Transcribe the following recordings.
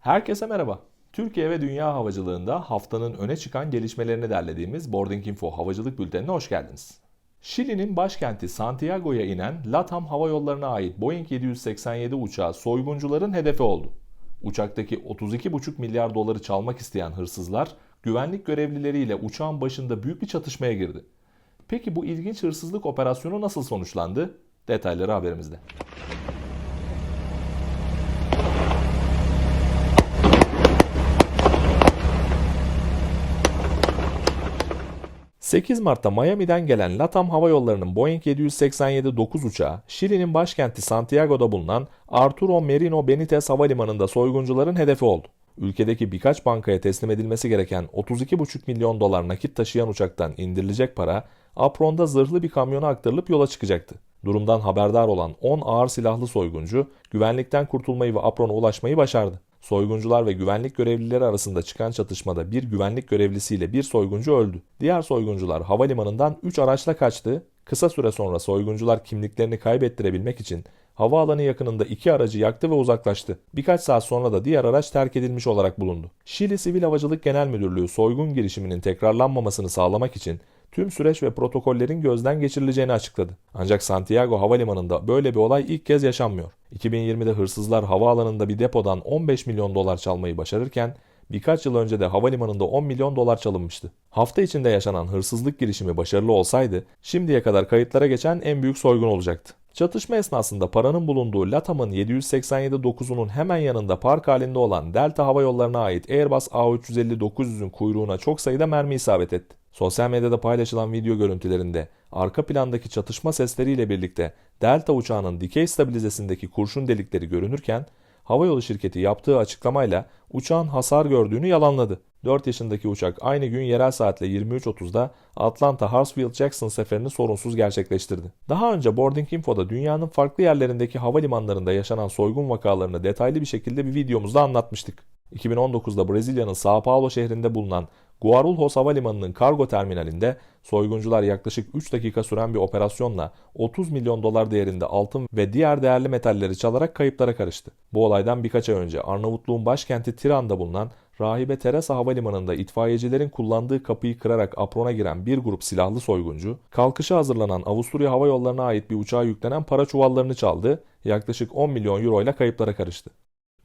Herkese merhaba. Türkiye ve dünya havacılığında haftanın öne çıkan gelişmelerini derlediğimiz Boarding Info Havacılık Bülteni'ne hoş geldiniz. Şili'nin başkenti Santiago'ya inen LATAM Hava Yolları'na ait Boeing 787 uçağı soyguncuların hedefi oldu. Uçaktaki 32,5 milyar doları çalmak isteyen hırsızlar güvenlik görevlileriyle uçağın başında büyük bir çatışmaya girdi. Peki bu ilginç hırsızlık operasyonu nasıl sonuçlandı? Detayları haberimizde. 8 Mart'ta Miami'den gelen LATAM Hava Yolları'nın Boeing 787-9 uçağı, Şili'nin başkenti Santiago'da bulunan Arturo Merino Benitez Havalimanı'nda soyguncuların hedefi oldu. Ülkedeki birkaç bankaya teslim edilmesi gereken 32,5 milyon dolar nakit taşıyan uçaktan indirilecek para, apronda zırhlı bir kamyona aktarılıp yola çıkacaktı. Durumdan haberdar olan 10 ağır silahlı soyguncu, güvenlikten kurtulmayı ve aprona ulaşmayı başardı. Soyguncular ve güvenlik görevlileri arasında çıkan çatışmada bir güvenlik görevlisiyle bir soyguncu öldü. Diğer soyguncular havalimanından 3 araçla kaçtı. Kısa süre sonra soyguncular kimliklerini kaybettirebilmek için havaalanı yakınında iki aracı yaktı ve uzaklaştı. Birkaç saat sonra da diğer araç terk edilmiş olarak bulundu. Şili Sivil Havacılık Genel Müdürlüğü soygun girişiminin tekrarlanmamasını sağlamak için tüm süreç ve protokollerin gözden geçirileceğini açıkladı. Ancak Santiago Havalimanı'nda böyle bir olay ilk kez yaşanmıyor. 2020'de hırsızlar havaalanında bir depodan 15 milyon dolar çalmayı başarırken birkaç yıl önce de havalimanında 10 milyon dolar çalınmıştı. Hafta içinde yaşanan hırsızlık girişimi başarılı olsaydı şimdiye kadar kayıtlara geçen en büyük soygun olacaktı. Çatışma esnasında paranın bulunduğu LATAM'ın 787-9'unun hemen yanında park halinde olan Delta Hava Yolları'na ait Airbus A350-900'ün kuyruğuna çok sayıda mermi isabet etti. Sosyal medyada paylaşılan video görüntülerinde arka plandaki çatışma sesleriyle birlikte Delta uçağının dikey stabilizesindeki kurşun delikleri görünürken havayolu şirketi yaptığı açıklamayla uçağın hasar gördüğünü yalanladı. 4 yaşındaki uçak aynı gün yerel saatle 23.30'da Atlanta Hartsfield Jackson seferini sorunsuz gerçekleştirdi. Daha önce Boarding Info'da dünyanın farklı yerlerindeki havalimanlarında yaşanan soygun vakalarını detaylı bir şekilde bir videomuzda anlatmıştık. 2019'da Brezilya'nın Sao Paulo şehrinde bulunan Guarulhos Havalimanı'nın kargo terminalinde soyguncular yaklaşık 3 dakika süren bir operasyonla 30 milyon dolar değerinde altın ve diğer değerli metalleri çalarak kayıplara karıştı. Bu olaydan birkaç ay önce Arnavutluğun başkenti Tiran'da bulunan Rahibe Teresa Havalimanı'nda itfaiyecilerin kullandığı kapıyı kırarak aprona giren bir grup silahlı soyguncu, kalkışa hazırlanan Avusturya Hava Yolları'na ait bir uçağa yüklenen para çuvallarını çaldı, yaklaşık 10 milyon euro ile kayıplara karıştı.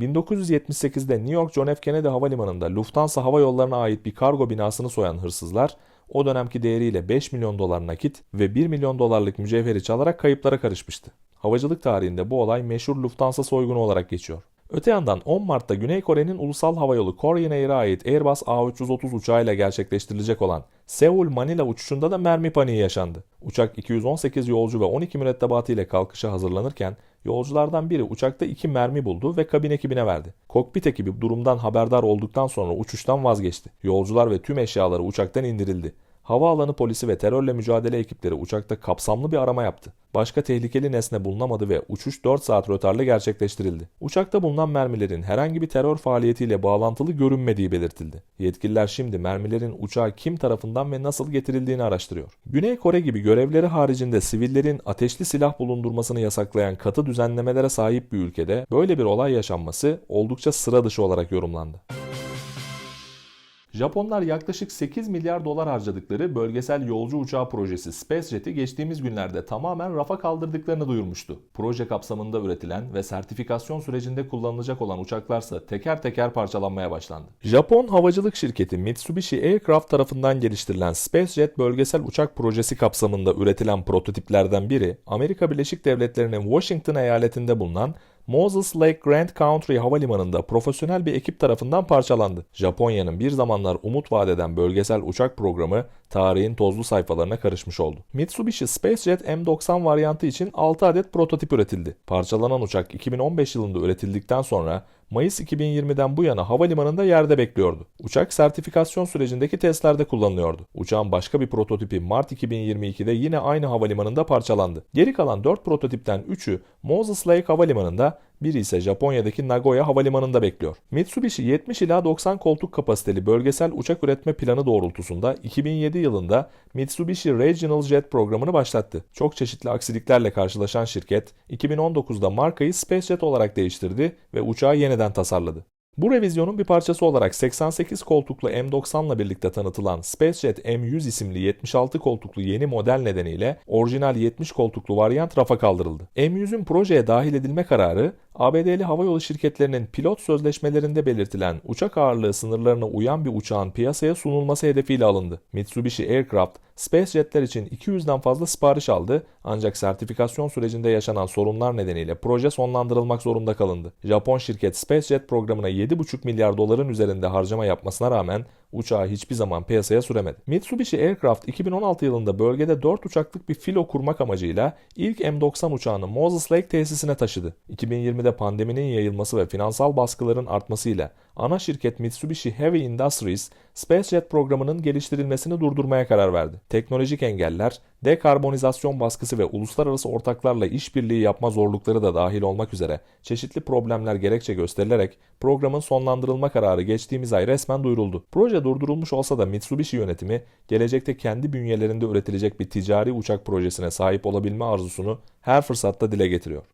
1978'de New York John F. Kennedy Havalimanı'nda Lufthansa Hava Yolları'na ait bir kargo binasını soyan hırsızlar, o dönemki değeriyle 5 milyon dolar nakit ve 1 milyon dolarlık mücevheri çalarak kayıplara karışmıştı. Havacılık tarihinde bu olay meşhur Lufthansa soygunu olarak geçiyor. Öte yandan 10 Mart'ta Güney Kore'nin ulusal havayolu Korean Air'e ait Airbus A330 uçağıyla gerçekleştirilecek olan Seul-Manila uçuşunda da mermi paniği yaşandı. Uçak 218 yolcu ve 12 mürettebatı ile kalkışa hazırlanırken Yolculardan biri uçakta iki mermi buldu ve kabin ekibine verdi. Kokpit ekibi durumdan haberdar olduktan sonra uçuştan vazgeçti. Yolcular ve tüm eşyaları uçaktan indirildi. Havaalanı polisi ve terörle mücadele ekipleri uçakta kapsamlı bir arama yaptı. Başka tehlikeli nesne bulunamadı ve uçuş 4 saat rötarla gerçekleştirildi. Uçakta bulunan mermilerin herhangi bir terör faaliyetiyle bağlantılı görünmediği belirtildi. Yetkililer şimdi mermilerin uçağa kim tarafından ve nasıl getirildiğini araştırıyor. Güney Kore gibi görevleri haricinde sivillerin ateşli silah bulundurmasını yasaklayan katı düzenlemelere sahip bir ülkede böyle bir olay yaşanması oldukça sıra dışı olarak yorumlandı. Japonlar yaklaşık 8 milyar dolar harcadıkları bölgesel yolcu uçağı projesi SpaceJet'i geçtiğimiz günlerde tamamen rafa kaldırdıklarını duyurmuştu. Proje kapsamında üretilen ve sertifikasyon sürecinde kullanılacak olan uçaklarsa teker teker parçalanmaya başlandı. Japon havacılık şirketi Mitsubishi Aircraft tarafından geliştirilen SpaceJet bölgesel uçak projesi kapsamında üretilen prototiplerden biri Amerika Birleşik Devletleri'nin Washington eyaletinde bulunan Moses Lake Grand Country Havalimanı'nda profesyonel bir ekip tarafından parçalandı. Japonya'nın bir zamanlar umut vadeden bölgesel uçak programı tarihin tozlu sayfalarına karışmış oldu. Mitsubishi SpaceJet M90 varyantı için 6 adet prototip üretildi. Parçalanan uçak 2015 yılında üretildikten sonra Mayıs 2020'den bu yana havalimanında yerde bekliyordu. Uçak sertifikasyon sürecindeki testlerde kullanılıyordu. Uçağın başka bir prototipi Mart 2022'de yine aynı havalimanında parçalandı. Geri kalan 4 prototipten 3'ü Moses Lake Havalimanı'nda, biri ise Japonya'daki Nagoya Havalimanı'nda bekliyor. Mitsubishi 70 ila 90 koltuk kapasiteli bölgesel uçak üretme planı doğrultusunda 2007 yılında Mitsubishi Regional Jet programını başlattı. Çok çeşitli aksiliklerle karşılaşan şirket 2019'da markayı SpaceJet olarak değiştirdi ve uçağı yeniden tasarladı. Bu revizyonun bir parçası olarak 88 koltuklu M90 ile birlikte tanıtılan SpaceJet M100 isimli 76 koltuklu yeni model nedeniyle orijinal 70 koltuklu varyant rafa kaldırıldı. M100'ün projeye dahil edilme kararı ABD'li havayolu şirketlerinin pilot sözleşmelerinde belirtilen uçak ağırlığı sınırlarına uyan bir uçağın piyasaya sunulması hedefiyle alındı. Mitsubishi Aircraft, SpaceJet'ler için 200'den fazla sipariş aldı ancak sertifikasyon sürecinde yaşanan sorunlar nedeniyle proje sonlandırılmak zorunda kalındı. Japon şirket SpaceJet programına 7,5 milyar doların üzerinde harcama yapmasına rağmen uçağı hiçbir zaman piyasaya süremedi. Mitsubishi Aircraft 2016 yılında bölgede 4 uçaklık bir filo kurmak amacıyla ilk M90 uçağını Moses Lake tesisine taşıdı. 2020'de pandeminin yayılması ve finansal baskıların artmasıyla ana şirket Mitsubishi Heavy Industries SpaceJet programının geliştirilmesini durdurmaya karar verdi. Teknolojik engeller, dekarbonizasyon baskısı ve uluslararası ortaklarla işbirliği yapma zorlukları da dahil olmak üzere çeşitli problemler gerekçe gösterilerek programın sonlandırılma kararı geçtiğimiz ay resmen duyuruldu. Proje durdurulmuş olsa da Mitsubishi yönetimi gelecekte kendi bünyelerinde üretilecek bir ticari uçak projesine sahip olabilme arzusunu her fırsatta dile getiriyor.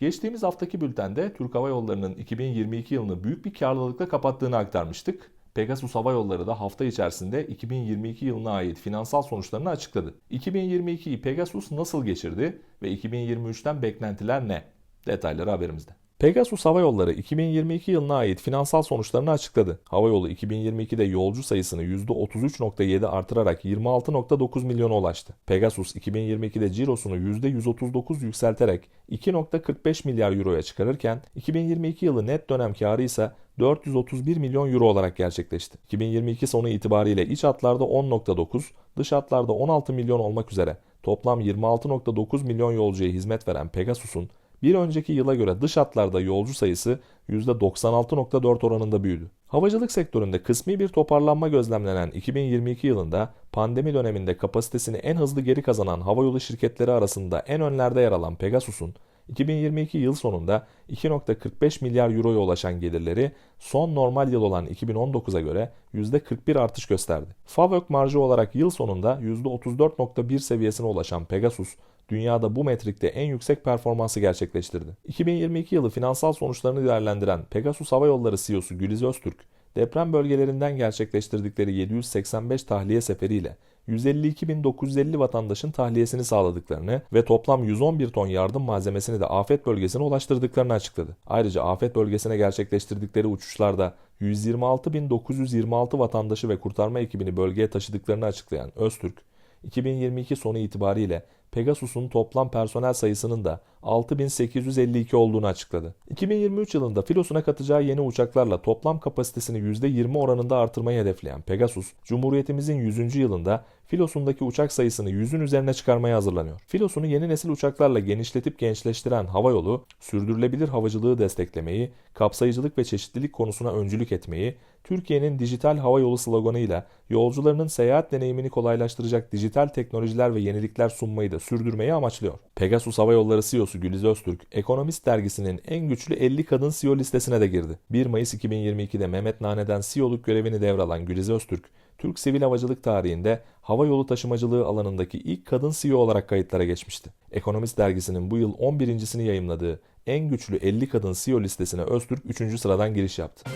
Geçtiğimiz haftaki bültende Türk Hava Yolları'nın 2022 yılını büyük bir karlılıkla kapattığını aktarmıştık. Pegasus Hava Yolları da hafta içerisinde 2022 yılına ait finansal sonuçlarını açıkladı. 2022'yi Pegasus nasıl geçirdi ve 2023'ten beklentiler ne? Detayları haberimizde. Pegasus Hava Yolları 2022 yılına ait finansal sonuçlarını açıkladı. Havayolu 2022'de yolcu sayısını %33.7 artırarak 26.9 milyona ulaştı. Pegasus 2022'de cirosunu %139 yükselterek 2.45 milyar euroya çıkarırken 2022 yılı net dönem karı ise 431 milyon euro olarak gerçekleşti. 2022 sonu itibariyle iç hatlarda 10.9, dış hatlarda 16 milyon olmak üzere toplam 26.9 milyon yolcuya hizmet veren Pegasus'un bir önceki yıla göre dış hatlarda yolcu sayısı %96.4 oranında büyüdü. Havacılık sektöründe kısmi bir toparlanma gözlemlenen 2022 yılında pandemi döneminde kapasitesini en hızlı geri kazanan havayolu şirketleri arasında en önlerde yer alan Pegasus'un 2022 yıl sonunda 2.45 milyar euroya ulaşan gelirleri son normal yıl olan 2019'a göre %41 artış gösterdi. FAVÖK marjı olarak yıl sonunda %34.1 seviyesine ulaşan Pegasus, dünyada bu metrikte en yüksek performansı gerçekleştirdi. 2022 yılı finansal sonuçlarını değerlendiren Pegasus Hava Yolları CEO'su Güliz Öztürk, deprem bölgelerinden gerçekleştirdikleri 785 tahliye seferiyle 152.950 vatandaşın tahliyesini sağladıklarını ve toplam 111 ton yardım malzemesini de afet bölgesine ulaştırdıklarını açıkladı. Ayrıca afet bölgesine gerçekleştirdikleri uçuşlarda 126.926 vatandaşı ve kurtarma ekibini bölgeye taşıdıklarını açıklayan Öztürk, 2022 sonu itibariyle Pegasus'un toplam personel sayısının da 6852 olduğunu açıkladı. 2023 yılında filosuna katacağı yeni uçaklarla toplam kapasitesini %20 oranında artırmayı hedefleyen Pegasus, Cumhuriyetimizin 100. yılında filosundaki uçak sayısını 100'ün üzerine çıkarmaya hazırlanıyor. Filosunu yeni nesil uçaklarla genişletip gençleştiren havayolu, sürdürülebilir havacılığı desteklemeyi, kapsayıcılık ve çeşitlilik konusuna öncülük etmeyi, Türkiye'nin dijital hava yolu sloganıyla yolcularının seyahat deneyimini kolaylaştıracak dijital teknolojiler ve yenilikler sunmayı da sürdürmeyi amaçlıyor. Pegasus Hava Yolları CEO'su Güliz Öztürk, Ekonomist dergisinin en güçlü 50 kadın CEO listesine de girdi. 1 Mayıs 2022'de Mehmet Nane'den CEO'luk görevini devralan Güliz Öztürk, Türk sivil havacılık tarihinde hava yolu taşımacılığı alanındaki ilk kadın CEO olarak kayıtlara geçmişti. Ekonomist dergisinin bu yıl 11.sini yayımladığı en güçlü 50 kadın CEO listesine Öztürk 3. sıradan giriş yaptı.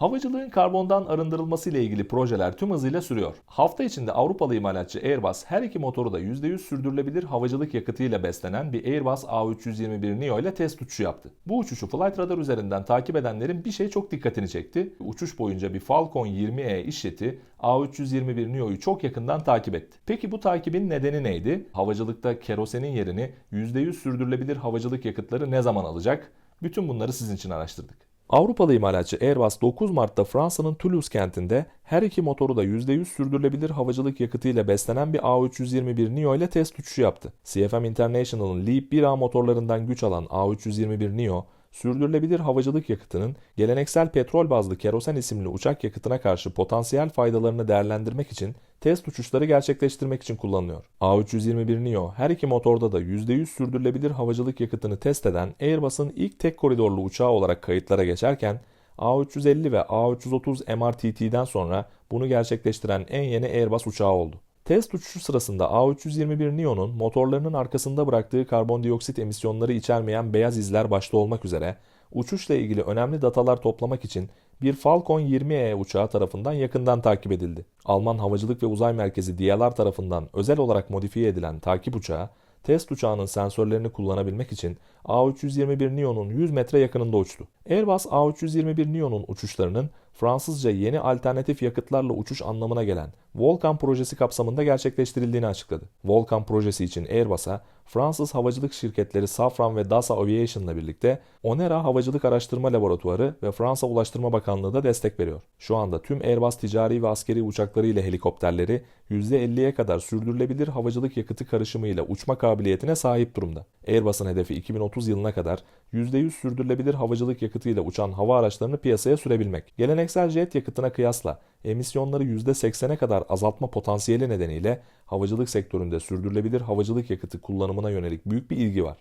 Havacılığın karbondan arındırılması ile ilgili projeler tüm hızıyla sürüyor. Hafta içinde Avrupalı imalatçı Airbus her iki motoru da %100 sürdürülebilir havacılık yakıtıyla beslenen bir Airbus A321 Neo ile test uçuşu yaptı. Bu uçuşu Flight Radar üzerinden takip edenlerin bir şey çok dikkatini çekti. Uçuş boyunca bir Falcon 20E işleti A321 Neo'yu çok yakından takip etti. Peki bu takibin nedeni neydi? Havacılıkta kerosenin yerini %100 sürdürülebilir havacılık yakıtları ne zaman alacak? Bütün bunları sizin için araştırdık. Avrupalı imalatçı Airbus 9 Mart'ta Fransa'nın Toulouse kentinde her iki motoru da %100 sürdürülebilir havacılık yakıtıyla beslenen bir A321 Neo ile test uçuşu yaptı. CFM International'ın Leap 1A motorlarından güç alan A321 Neo, sürdürülebilir havacılık yakıtının geleneksel petrol bazlı kerosen isimli uçak yakıtına karşı potansiyel faydalarını değerlendirmek için test uçuşları gerçekleştirmek için kullanılıyor. A321 Neo her iki motorda da %100 sürdürülebilir havacılık yakıtını test eden Airbus'un ilk tek koridorlu uçağı olarak kayıtlara geçerken A350 ve A330 MRTT'den sonra bunu gerçekleştiren en yeni Airbus uçağı oldu. Test uçuşu sırasında A321 Neo'nun motorlarının arkasında bıraktığı karbondioksit emisyonları içermeyen beyaz izler başta olmak üzere uçuşla ilgili önemli datalar toplamak için bir Falcon 20E uçağı tarafından yakından takip edildi. Alman Havacılık ve Uzay Merkezi DLR tarafından özel olarak modifiye edilen takip uçağı, test uçağının sensörlerini kullanabilmek için A321 Neo'nun 100 metre yakınında uçtu. Airbus A321 Neo'nun uçuşlarının Fransızca yeni alternatif yakıtlarla uçuş anlamına gelen Volcan projesi kapsamında gerçekleştirildiğini açıkladı. Volcan projesi için Airbus'a Fransız havacılık şirketleri Safran ve Dassault Aviation ile birlikte Onera Havacılık Araştırma Laboratuvarı ve Fransa Ulaştırma Bakanlığı da destek veriyor. Şu anda tüm Airbus ticari ve askeri uçakları ile helikopterleri %50'ye kadar sürdürülebilir havacılık yakıtı karışımı ile uçma kabiliyetine sahip durumda. Airbus'un hedefi 2030 yılına kadar %100 sürdürülebilir havacılık yakıtıyla uçan hava araçlarını piyasaya sürebilmek. Geleneksel jet yakıtına kıyasla emisyonları %80'e kadar azaltma potansiyeli nedeniyle havacılık sektöründe sürdürülebilir havacılık yakıtı kullanımına yönelik büyük bir ilgi var.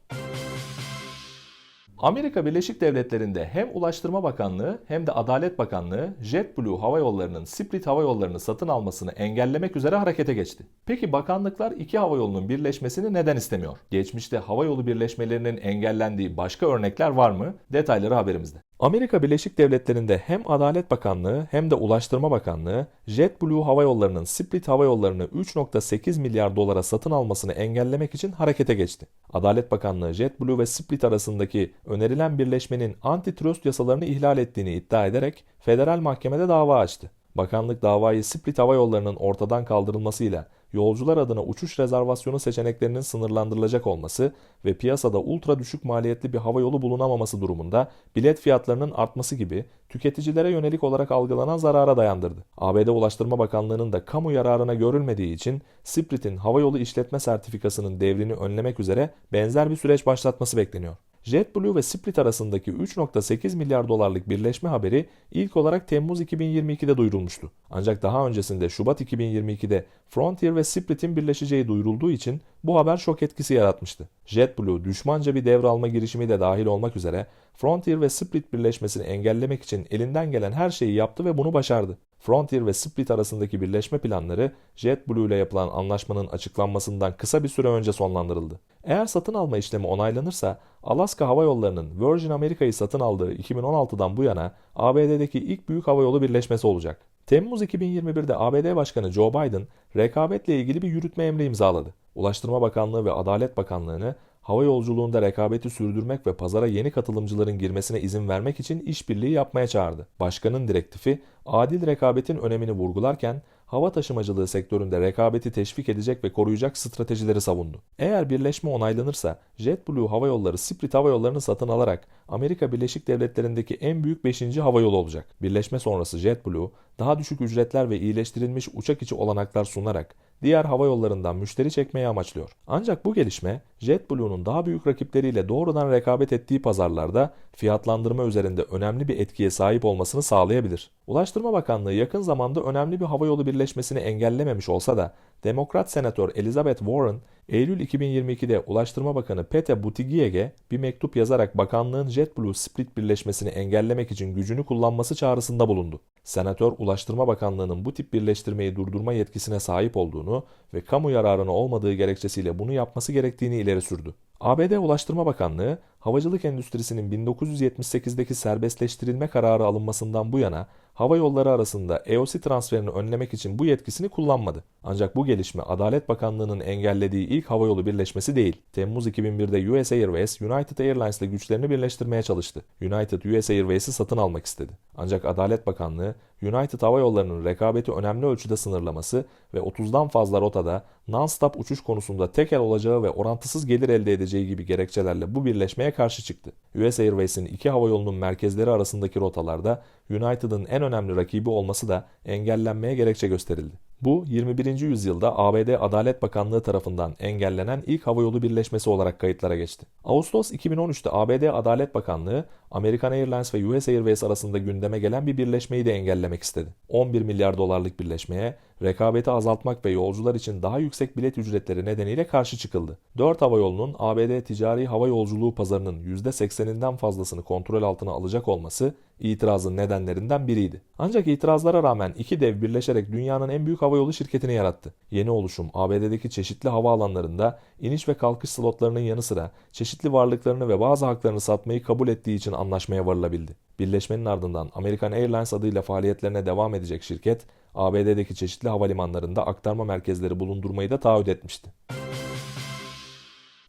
Amerika Birleşik Devletleri'nde hem Ulaştırma Bakanlığı hem de Adalet Bakanlığı JetBlue Hava Yolları'nın Spirit Hava Yolları'nı satın almasını engellemek üzere harekete geçti. Peki bakanlıklar iki hava yolunun birleşmesini neden istemiyor? Geçmişte hava yolu birleşmelerinin engellendiği başka örnekler var mı? Detayları haberimizde. Amerika Birleşik Devletleri'nde hem Adalet Bakanlığı hem de Ulaştırma Bakanlığı JetBlue Hava Yolları'nın Spirit Hava Yolları'nı 3.8 milyar dolara satın almasını engellemek için harekete geçti. Adalet Bakanlığı JetBlue ve Spirit arasındaki önerilen birleşmenin antitrust yasalarını ihlal ettiğini iddia ederek federal mahkemede dava açtı. Bakanlık davayı Split Hava Yolları'nın ortadan kaldırılmasıyla yolcular adına uçuş rezervasyonu seçeneklerinin sınırlandırılacak olması ve piyasada ultra düşük maliyetli bir hava yolu bulunamaması durumunda bilet fiyatlarının artması gibi tüketicilere yönelik olarak algılanan zarara dayandırdı. ABD Ulaştırma Bakanlığı'nın da kamu yararına görülmediği için Sprit'in havayolu işletme sertifikasının devrini önlemek üzere benzer bir süreç başlatması bekleniyor. JetBlue ve Spirit arasındaki 3.8 milyar dolarlık birleşme haberi ilk olarak Temmuz 2022'de duyurulmuştu. Ancak daha öncesinde Şubat 2022'de Frontier ve Spirit'in birleşeceği duyurulduğu için bu haber şok etkisi yaratmıştı. JetBlue düşmanca bir devralma girişimi de dahil olmak üzere Frontier ve Spirit birleşmesini engellemek için elinden gelen her şeyi yaptı ve bunu başardı. Frontier ve Spirit arasındaki birleşme planları JetBlue ile yapılan anlaşmanın açıklanmasından kısa bir süre önce sonlandırıldı. Eğer satın alma işlemi onaylanırsa Alaska Hava Yolları'nın Virgin America'yı satın aldığı 2016'dan bu yana ABD'deki ilk büyük havayolu birleşmesi olacak. Temmuz 2021'de ABD Başkanı Joe Biden rekabetle ilgili bir yürütme emri imzaladı. Ulaştırma Bakanlığı ve Adalet Bakanlığı'nı hava yolculuğunda rekabeti sürdürmek ve pazara yeni katılımcıların girmesine izin vermek için işbirliği yapmaya çağırdı. Başkanın direktifi adil rekabetin önemini vurgularken hava taşımacılığı sektöründe rekabeti teşvik edecek ve koruyacak stratejileri savundu. Eğer birleşme onaylanırsa JetBlue Hava Yolları Spirit Hava Yolları'nı satın alarak Amerika Birleşik Devletleri'ndeki en büyük 5. hava yolu olacak. Birleşme sonrası JetBlue daha düşük ücretler ve iyileştirilmiş uçak içi olanaklar sunarak diğer hava yollarından müşteri çekmeyi amaçlıyor. Ancak bu gelişme JetBlue'nun daha büyük rakipleriyle doğrudan rekabet ettiği pazarlarda fiyatlandırma üzerinde önemli bir etkiye sahip olmasını sağlayabilir. Ulaştırma Bakanlığı yakın zamanda önemli bir havayolu birleşmesini engellememiş olsa da Demokrat Senatör Elizabeth Warren Eylül 2022'de Ulaştırma Bakanı Pete Buttigieg'e bir mektup yazarak bakanlığın JetBlue Split birleşmesini engellemek için gücünü kullanması çağrısında bulundu. Senatör Ulaştırma Bakanlığı'nın bu tip birleştirmeyi durdurma yetkisine sahip olduğunu ve kamu yararına olmadığı gerekçesiyle bunu yapması gerektiğini ileri sürdü. ABD Ulaştırma Bakanlığı, havacılık endüstrisinin 1978'deki serbestleştirilme kararı alınmasından bu yana hava yolları arasında EOC transferini önlemek için bu yetkisini kullanmadı. Ancak bu gelişme Adalet Bakanlığı'nın engellediği ilk havayolu birleşmesi değil. Temmuz 2001'de US Airways, United Airlines ile güçlerini birleştirmeye çalıştı. United US Airways'i satın almak istedi. Ancak Adalet Bakanlığı, United Hava Yolları'nın rekabeti önemli ölçüde sınırlaması ve 30'dan fazla rotada non-stop uçuş konusunda tekel olacağı ve orantısız gelir elde edeceği gibi gerekçelerle bu birleşmeye karşı çıktı. US Airways'in iki hava yolunun merkezleri arasındaki rotalarda United'ın en önemli rakibi olması da engellenmeye gerekçe gösterildi. Bu 21. yüzyılda ABD Adalet Bakanlığı tarafından engellenen ilk havayolu birleşmesi olarak kayıtlara geçti. Ağustos 2013'te ABD Adalet Bakanlığı American Airlines ve US Airways arasında gündeme gelen bir birleşmeyi de engellemek istedi. 11 milyar dolarlık birleşmeye rekabeti azaltmak ve yolcular için daha yüksek bilet ücretleri nedeniyle karşı çıkıldı. 4 havayolunun ABD ticari hava yolculuğu pazarının %80'inden fazlasını kontrol altına alacak olması itirazın nedenlerinden biriydi. Ancak itirazlara rağmen iki dev birleşerek dünyanın en büyük havayolu şirketini yarattı. Yeni oluşum ABD'deki çeşitli havaalanlarında iniş ve kalkış slotlarının yanı sıra çeşitli varlıklarını ve bazı haklarını satmayı kabul ettiği için anlaşmaya varılabildi. Birleşmenin ardından American Airlines adıyla faaliyetlerine devam edecek şirket, ABD'deki çeşitli havalimanlarında aktarma merkezleri bulundurmayı da taahhüt etmişti.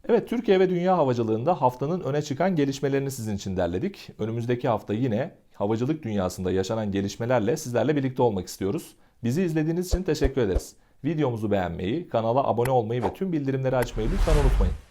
Evet, Türkiye ve dünya havacılığında haftanın öne çıkan gelişmelerini sizin için derledik. Önümüzdeki hafta yine havacılık dünyasında yaşanan gelişmelerle sizlerle birlikte olmak istiyoruz. Bizi izlediğiniz için teşekkür ederiz. Videomuzu beğenmeyi, kanala abone olmayı ve tüm bildirimleri açmayı lütfen unutmayın.